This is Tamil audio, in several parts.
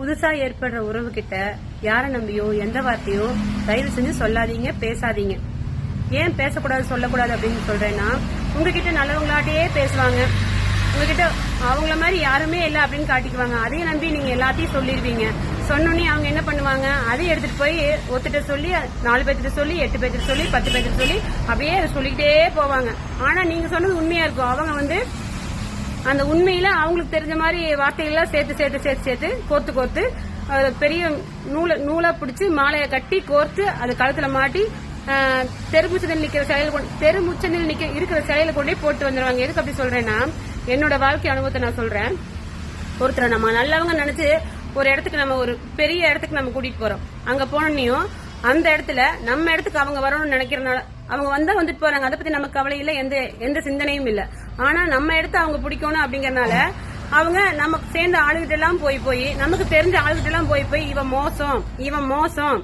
புதுசா ஏற்படுற உறவு கிட்ட யாரை நம்பியோ எந்த வார்த்தையோ தயவு செஞ்சு சொல்லாதீங்க பேசாதீங்க. ஏன் பேசக்கூடாது சொல்லக்கூடாது அப்படின்னு சொல்றேன்னா உங்ககிட்ட நல்லவங்களாட்டே பேசுவாங்க. உங்ககிட்ட அவங்கள மாதிரி யாருமே இல்லை அப்படின்னு காட்டிக்குவாங்க. அதையும் நம்பி நீங்க எல்லாத்தையும் சொல்லிடுவீங்க. சொன்னோன்னே அவங்க என்ன பண்ணுவாங்க? அதையும் எடுத்துட்டு போய் ஒத்துட்ட சொல்லி நாலு பேர்த்திட்ட சொல்லி எட்டு பேர்த்திட்ட சொல்லி பத்து பேர்த்திட்ட சொல்லி அப்படியே அதை சொல்லிக்கிட்டே போவாங்க. ஆனா நீங்க சொன்னது உண்மையா இருக்கும் அவங்க வந்து அந்த உண்மையில அவங்களுக்கு தெரிஞ்ச மாதிரி வார்த்தைகள்லாம் சேர்த்து சேர்த்து சேர்த்து சேர்த்து கோர்த்து கோர்த்து பெரிய நூலை நூலா பிடிச்சி மாலையை கட்டி கோர்த்து அது கழுத்துல மாட்டி தெருமுச்சனில் நிக்கிற சிலையில கொண்டு நிக்க இருக்கிற சிலையில கொண்டே போட்டு வந்துருவாங்க. எதுக்கு அப்படி சொல்றேன்னா என்னோட வாழ்க்கை அனுபவத்தை நான் சொல்றேன். ஒருத்தரை நம்ம நல்லவங்க நினைச்சு ஒரு இடத்துக்கு நம்ம ஒரு பெரிய இடத்துக்கு நம்ம கூட்டிட்டு போறோம். அங்க போனோன்னையும் அந்த இடத்துல நம்ம இடத்துக்கு அவங்க வரணும்னு நினைக்கிறனால அவங்க வந்தா வந்துட்டு போறாங்க அதை பத்தி நமக்கு கவலை இல்ல எந்த எந்த சிந்தனையும் இல்ல. ஆனா நம்ம எடுத்து அவங்க பிடிக்கணும் அப்படிங்கறனால அவங்க நமக்கு சேர்ந்த ஆளுகிட்ட எல்லாம் போய் போய் நமக்கு தெரிஞ்ச ஆளுகிட்ட எல்லாம் போய் போய் இவன் மோசம் இவன் மோசம்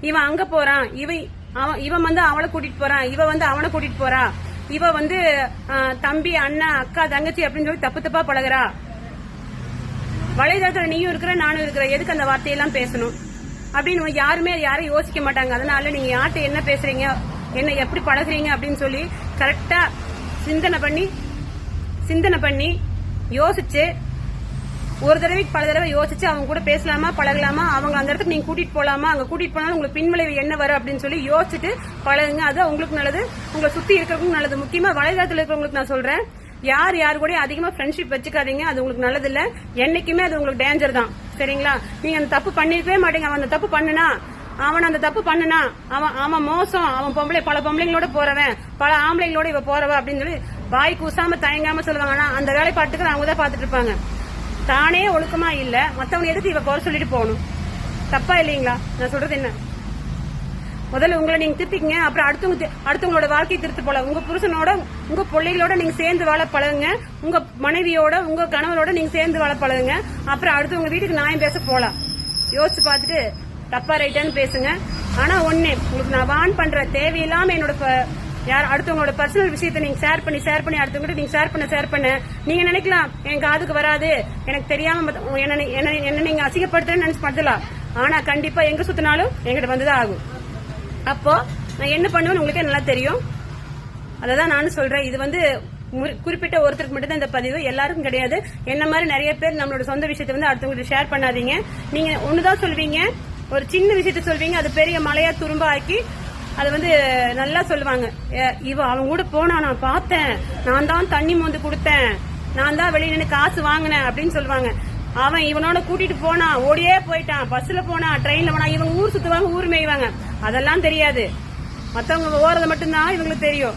இவன் அங்க போறான் இவன் அவன் இவன் வந்து அவளை கூட்டிட்டு போறான் இவ வந்து அவனை கூட்டிட்டு போறா இவ வந்து தம்பி அண்ணா அக்கா தங்கச்சி அப்படின்னு சொல்லி தப்பு தப்பா பழகுறா. வலைதளத்துல நீயும் இருக்கிற நானும் இருக்கிற எதுக்கு அந்த வார்த்தையெல்லாம் பேசணும்? அப்படின்னு யாருமே யாரும் யோசிக்க மாட்டாங்க. அதனால நீங்க யார்கிட்ட என்ன பேசுறீங்க? என்ன எப்படி பழகுறீங்க அப்படின்னு சொல்லி கரெக்டா சிந்தனை பண்ணி சிந்தனை பண்ணி யோசிச்சு ஒரு தடவைக்கு பல தடவை யோசிச்சு அவங்க கூட பேசலாமா பழகலாமா அவங்க அந்த இடத்துக்கு நீங்க கூட்டிட்டு போலாமா அங்க கூட்டிட்டு போனாலும் உங்களுக்கு பின்விளைவு என்ன வரும் அப்படின்னு சொல்லி யோசிச்சுட்டு பழகுங்க. அது உங்களுக்கு நல்லது. உங்களை சுத்தி இருக்கிறவங்களுக்கு நல்லது. முக்கியமா வலைதளத்தில் இருக்கிறவங்களுக்கு நான் சொல்றேன் யார் யார் கூட அதிகமா ஃப்ரெண்ட்ஷிப் வச்சுக்காதீங்க. அது உங்களுக்கு நல்லது இல்ல என்னைக்குமே அது உங்களுக்கு டேஞ்சர் தான். சரிங்களா? நீங்க அந்த தப்பு பண்ணிருக்கவே மாட்டீங்க. அவன் அந்த தப்பு பண்ணுனா அவன் அந்த தப்பு பண்ணனா அவன் அவன் மோசம் அவன் பொம்பளை பல பொம்பளைங்களோட போறவன் பல ஆம்பளைங்களோட இவ போறவ அப்படின்னு சொல்லி வாய் கூசாம தயங்காம சொல்லுவாங்க. ஆனா அந்த வேலைப்பாட்டுக்கு அவங்க தான் பாத்துட்டு இருப்பாங்க. தானே ஒழுக்கமா இல்ல மத்தவங்க எதுக்கு இவ குறை சொல்லிட்டு போகணும்? தப்பா இல்லைங்களா? நான் சொல்றது என்ன? முதல்ல உங்களை நீங்க திருத்திக்கங்க அப்புறம் அடுத்தவங்க அடுத்தவங்களோட வாழ்க்கையை திருத்து போல. உங்க புருஷனோட உங்க பிள்ளைகளோட நீங்க சேர்ந்து வாழ பழகுங்க. உங்க மனைவியோட உங்க கணவரோட நீங்க சேர்ந்து வாழ பழகுங்க. அப்புறம் அடுத்தவங்க வீட்டுக்கு நியாயம் பேச போலாம். யோசிச்சு பார்த்துட்டு தப்பா ரைட்டான்னு பேசுங்க. ஆனா ஒண்ணு உங்களுக்கு நான் வான் பண்ற தேவையில்லாம என்னோட ப- யார் அடுத்தவங்களோட பர்சனல் விஷயத்தை நீங்க ஷேர் பண்ணி ஷேர் பண்ணி அடுத்தவங்க நீங்க ஷேர் பண்ண ஷேர் பண்ண நீங்க நினைக்கலாம் என் காதுக்கு வராது. எனக்கு தெரியாம என்ன என்ன நீங்க அசிங்கப்படுத்துறேன்னு நினைச்சு பண்ணலாம் ஆனா கண்டிப்பா எங்க சுத்தினாலும் எங்கிட்ட வந்துதான் ஆகும். அப்போ நான் என்ன பண்ணுவேன்னு உங்களுக்கே நல்லா தெரியும். அததான் நானும் சொல்றேன். இது வந்து குறிப்பிட்ட ஒருத்தருக்கு மட்டும் தான் இந்த பதிவு. எல்லாருக்கும் கிடையாது. என்ன மாதிரி நிறைய பேர் நம்மளோட சொந்த விஷயத்தை வந்து அடுத்தவங்களுக்கு ஷேர் பண்ணாதீங்க. நீங்க ஒண்ணுதான் சொல்வீங்க. ஒரு சின்ன விஷயத்த சொல்வீங்க அது பெரிய மலையா துரும்ப ஆக்கி அது வந்து நல்லா சொல்லுவாங்க. "ஏ, இவ அவன் கூட போனா நான் பார்த்தேன். நான் தான் தண்ணி மோந்து கொடுத்தேன். நான் தான் வெளியே நின்று காசு வாங்கினேன் அப்படின்னு சொல்லுவாங்க. அவன் இவனோட கூட்டிட்டு போனா ஓடியே போயிட்டான். பஸ்ல போனா ட்ரெயின்ல போனா இவங்க ஊர் சுத்துவாங்க ஊர் மேய்வாங்க. அதெல்லாம் தெரியாது. மத்தவங்க ஓறது மட்டும்தான் இவங்களுக்கு தெரியும்.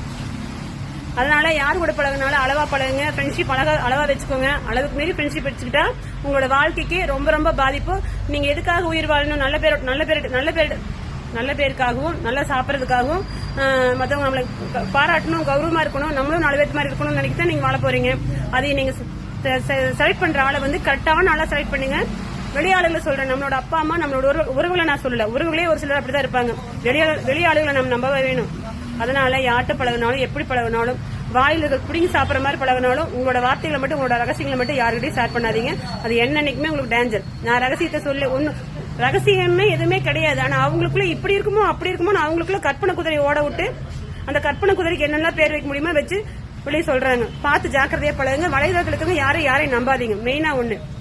அதனால யார் கூட பழகினாலும் அளவா பழகுங்க. ஃப்ரெண்ட்ஷிப் அழகா அளவா வச்சுக்கோங்க. அளவுக்கு மீறி ஃப்ரெண்ட்ஷிப் வச்சுக்கிட்டா உங்களோட வாழ்க்கைக்கு ரொம்ப ரொம்ப பாதிப்பு. நீங்க எதுக்காக உயிர் வாழணும்? நல்ல பேர் நல்ல பேர் நல்ல பேர் நல்ல பேருக்காகவும் நல்லா சாப்பிட்றதுக்காகவும் மற்றவங்க நம்மளை பாராட்டணும் கௌரவமா இருக்கணும் நம்மளும் நாலு பேர் மாதிரி இருக்கணும்னு நினைக்கிட்டு நீங்க வாழ போறீங்க. அதை நீங்க செலக்ட் பண்ற ஆளை வந்து கரெக்டான ஆளா செலக்ட் பண்ணுங்க. வெளியாளுகளை சொல்றேன் நம்மளோட அப்பா அம்மா நம்மளோட உறவுகளை நான் சொல்லல. உறவுகளே ஒரு சிலர் அப்படிதான் இருப்பாங்க. வெளியாள வெளியாளுகளை நம்ம நம்ப வேணும். அதனால யார்கிட்ட பழகினாலும் எப்படி பழகினாலும் வாயில இருக்க சாப்பிட்ற மாதிரி பழகினாலும் உங்களோட வார்த்தைகளை மட்டும் உங்களோட ரகசியங்களை மட்டும் யாருக்கிட்டையும் ஷேர் பண்ணாதீங்க. அது என்னன்னைக்குமே உங்களுக்கு டேஞ்சர் நான் ரகசியத்தை சொல்லி ஒண்ணு ரகசியமே எதுவுமே கிடையாது. ஆனா அவங்களுக்குள்ள இப்படி இருக்குமோ அப்படி இருக்குமோ அவங்களுக்குள்ள கற்பனை குதிரை ஓட விட்டு அந்த கற்பனை குதிரைக்கு என்னெல்லாம் பேர் வைக்க முடியுமோ வச்சு வெளியே சொல்றாங்க. பார்த்து ஜாக்கிரதையா பழகுங்க. வலைதளத்துல இருக்கவங்க யாரையும் யாரையும் நம்பாதீங்க. மெயினா ஒண்ணு.